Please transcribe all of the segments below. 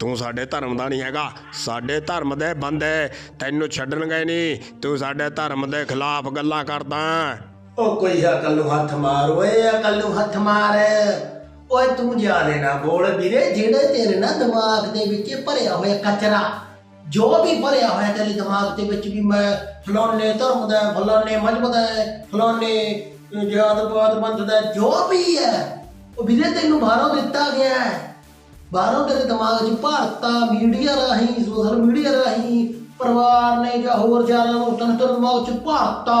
ਤੂੰ ਸਾਡੇ ਧਰਮ ਦਾ ਨਹੀਂ ਹੈਗਾ, ਸਾਡੇ ਧਰਮ ਦੇ ਬੰਦੇ ਤੈਨੂੰ ਛੱਡਣਗੇ ਨਹੀਂ, ਤੂੰ ਸਾਡੇ ਧਰਮ ਦੇ ਖਿਲਾਫ ਗੱਲਾਂ ਕਰਦਾ। ਉਹ ਕੋਈ ਅਕਲ ਨੂੰ ਹੱਥ ਮਾਰ ਓਏ, ਅਕਲ ਨੂੰ ਹੱਥ ਮਾਰ। ਓਏ ਤੂੰ ਜਿਆਦੇ ਨਾ ਬੋਲ ਵੀਰੇ, ਜਿਹੜੇ ਤੇਰੇ ਨਾ ਦਿਮਾਗ ਦੇ ਵਿੱਚ ਭਰਿਆ ਹੋਇਆ ਕਚਰਾ, ਜੋ ਵੀ ਭਰਿਆ ਹੋਇਆ ਤੇਰੇ ਦਿਮਾਗ ਦੇ ਵਿੱਚ ਵੀ ਮੈਂ ਫਲਾਣੇ ਧਰਮ ਦਾ, ਫਲਾਣੇ ਮਜ਼ਹਬ ਦਾ, ਫਲਾਣੇ ਜਾਤ-ਪਾਤ ਪੰਥ ਦਾ, ਜੋ ਵੀ ਹੈ ਉਹ ਵੀਰੇ ਤੈਨੂੰ ਬਾਹਰੋਂ ਦਿੱਤਾ ਗਿਆ। ਹੈ ਬਾਹਰੋਂ ਤੇਰੇ ਦਿਮਾਗ 'ਚ ਭਾਰਤਾ, ਮੀਡੀਆ ਰਾਹੀਂ, ਸੋਸ਼ਲ ਮੀਡੀਆ ਰਾਹੀਂ, ਪਰਿਵਾਰ ਨੇ ਜਾਂ ਹੋਰ ਯਾਰਾਂ ਨੂੰ ਤਨ ਦਿਮਾਗ 'ਚ ਭਾਰਤਾ।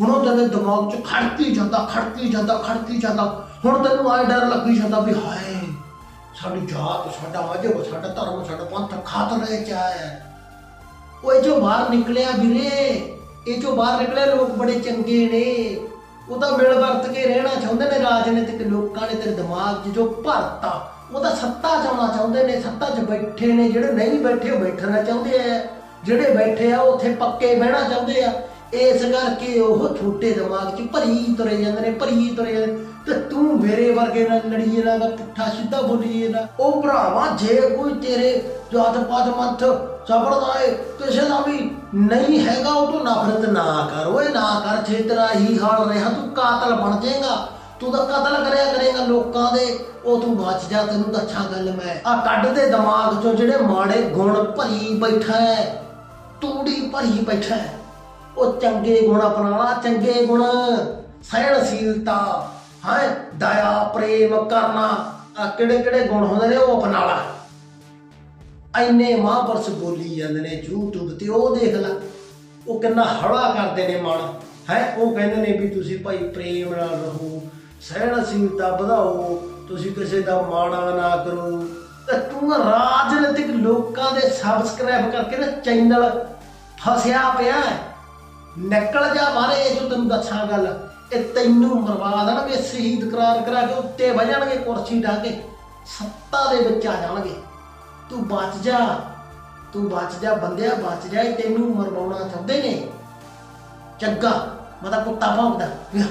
ਹੁਣ ਉਹ ਤੇਰੇ ਦਿਮਾਗ 'ਚ ਖੜਕੀ ਜਾਂਦਾ ਖੜਕੀ ਜਾਂਦਾ ਖੜਕੀ ਜਾਂਦਾ। ਹੁਣ ਤੈਨੂੰ ਆਏ ਡਰ ਲੱਗੀ ਜਾਂਦਾ ਵੀ ਹਾਏ, ਸਾਡੀ ਜਾਤ, ਸਾਡਾ ਮਜ਼ਹਬ, ਸਾਡਾ ਧਰਮ, ਸਾਡਾ ਪੰਥ ਖਾਤਰੇ 'ਚ ਆਇਆ ਉਹ ਜੋ ਬਾਹਰ ਨਿਕਲਿਆ ਵੀਰੇ, ਇਹ ਜੋ ਬਾਹਰ ਨਿਕਲੇ ਲੋਕ ਬੜੇ ਚੰਗੇ ਨੇ। ਉਹ ਤਾਂ ਮਿਲ ਵਰਤ ਕੇ ਰਹਿਣਾ ਚਾਹੁੰਦੇ ਨੇ ਰਾਜਨੀਤਿਕ ਲੋਕਾਂ ਨੇ ਤੇਰੇ ਦਿਮਾਗ 'ਚ ਜੋ ਭਰਤਾ। ਉਹ ਤਾਂ ਸੱਤਾ 'ਚ ਆਉਣਾ ਚਾਹੁੰਦੇ ਨੇ, ਸੱਤਾ 'ਚ ਬੈਠੇ ਨੇ, ਜਿਹੜੇ ਨਹੀਂ ਬੈਠੇ ਉਹ ਬੈਠਣਾ ਚਾਹੁੰਦੇ ਆ। ਜਿਹੜੇ ਬੈਠੇ ਆ ਉੱਥੇ ਪੱਕੇ ਬਹਿਣਾ ਚਾਹੁੰਦੇ ਆ। ਇਸ ਕਰਕੇ ਉਹ ਛੋਟੇ ਦਿਮਾਗ 'ਚ ਭਰੀ ਤੁਰੇ ਜਾਂਦੇ ਨੇ, ਭਰੀ ਤੁਰੇ ਜਾਂਦੇ ਤੇ ਤੂੰ ਮੇਰੇ ਵਰਗੇ ਨਾਲ ਲੜੀਏ ਨਾ ਪੁੱਠਾ ਸਿੱਧਾ ਬੋਲੀਏ ਨਾ। ਉਹ ਭਰਾਵਾ, ਜੇ ਕੋਈ ਤੇਰੇ ਜਾਤ ਪਾਤ ਮੱਥ ਸੰਪਰਦਾਇ ਕਿਸੇ ਦਾ ਵੀ ਨਹੀਂ ਹੈਗਾ, ਉਹ ਤੋਂ ਨਫ਼ਰਤ ਨਾ ਕਰ। ਓਏ ਨਾ ਕਰ, ਜੇ ਹੀ ਹਾਲ ਰਿਹਾ, ਤੂੰ ਕਾਤਲ ਬਣ ਜਾਏਗਾ। ਤੂੰ ਤਾਂ ਕਤਲ ਕਰਿਆ ਕਰੇਗਾ ਲੋਕਾਂ ਦੇ, ਉਹ ਤੂੰ ਬਚ ਜਾ, ਤੈਨੂੰ ਦੱਸਾਂ ਗੱਲ ਮੈਂ। ਆ ਕੱਢ ਦੇ ਦਿਮਾਗ ਚੋਂ ਜਿਹੜੇ ਮਾੜੇ ਗੁਣ ਭਰੀ ਬੈਠਾ ਹੈ। ਤੂੜੀ ਭਰੀ ਬੈਠਾ ਹੈ। ਉਹ ਚੰਗੇ ਗੁਣ ਅਪਣਾਣਾ ਚੰਗੇ ਗੁਣ। ਸਹਿਣਸ਼ੀਲਤਾ, ਹੈ, ਦਇਆ, ਪ੍ਰੇਮ ਕਰਨਾ। ਆ ਕਿਹੜੇ ਕਿਹੜੇ ਗੁਣ ਹੁੰਦੇ ਨੇ, ਉਹ ਅਪਣਾ ਲਾ। ਐਨੇ ਮਹਾਂਪੁਰਸ਼ ਬੋਲੀ ਜਾਂਦੇ ਨੇ YouTube ਤੇ, ਉਹ ਦੇਖ ਲੈ। ਉਹ ਕਿੰਨਾ ਹੜਾ ਕਰਦੇ ਨੇ ਮਨ। ਹੈ, ਉਹ ਕਹਿੰਦੇ ਨੇ ਵੀ ਤੁਸੀਂ ਭਾਈ ਪ੍ਰੇਮ ਨਾਲ ਰਹੋ ਸਹਿਣਸ਼ੀਲਤਾ ਵਧਾਓ, ਤੁਸੀਂ ਕਿਸੇ ਦਾ ਮਾੜਾ ਨਾ ਕਰੋ। ਤੇ ਤੂੰ ਰਾਜਨੀਤਿਕ ਲੋਕਾਂ ਦੇ ਸਬਸਕ੍ਰਾਈਬ ਕਰਕੇ ਨਾ ਚੈਨਲ ਫਸਿਆ ਪਿਆ ਹੈ। ਨਿਕਲ ਜਾ ਮਾਰੇ ਜੋ ਤੈਨੂੰ ਦੱਸਾਂ ਗੱਲ, ਇਹ ਤੈਨੂੰ ਮਰਵਾ ਦੇਣਗੇ, ਸ਼ਹੀਦ ਕਰਾਰ ਕਰਾ ਕੇ ਉੱਤੇ ਵਜਣਗੇ ਕੁਰਸੀ ਢਾ ਕੇ, ਸੱਤਾ ਦੇ ਵਿੱਚ ਆ ਜਾਣਗੇ। ਤੂੰ ਬਚ ਜਾ, ਤੂੰ ਬਚ ਜਾ, ਬੰਦਿਆ ਬਚ ਜਾ ਤੈਨੂੰ ਮਰਵਾਉਣਾ ਚਾਹੁੰਦੇ ਨੇ। ਚੰਗਾ ਮਤਾ ਕੁੱਤਾ ਭੌਂਕਦਾ। ਵੇਖ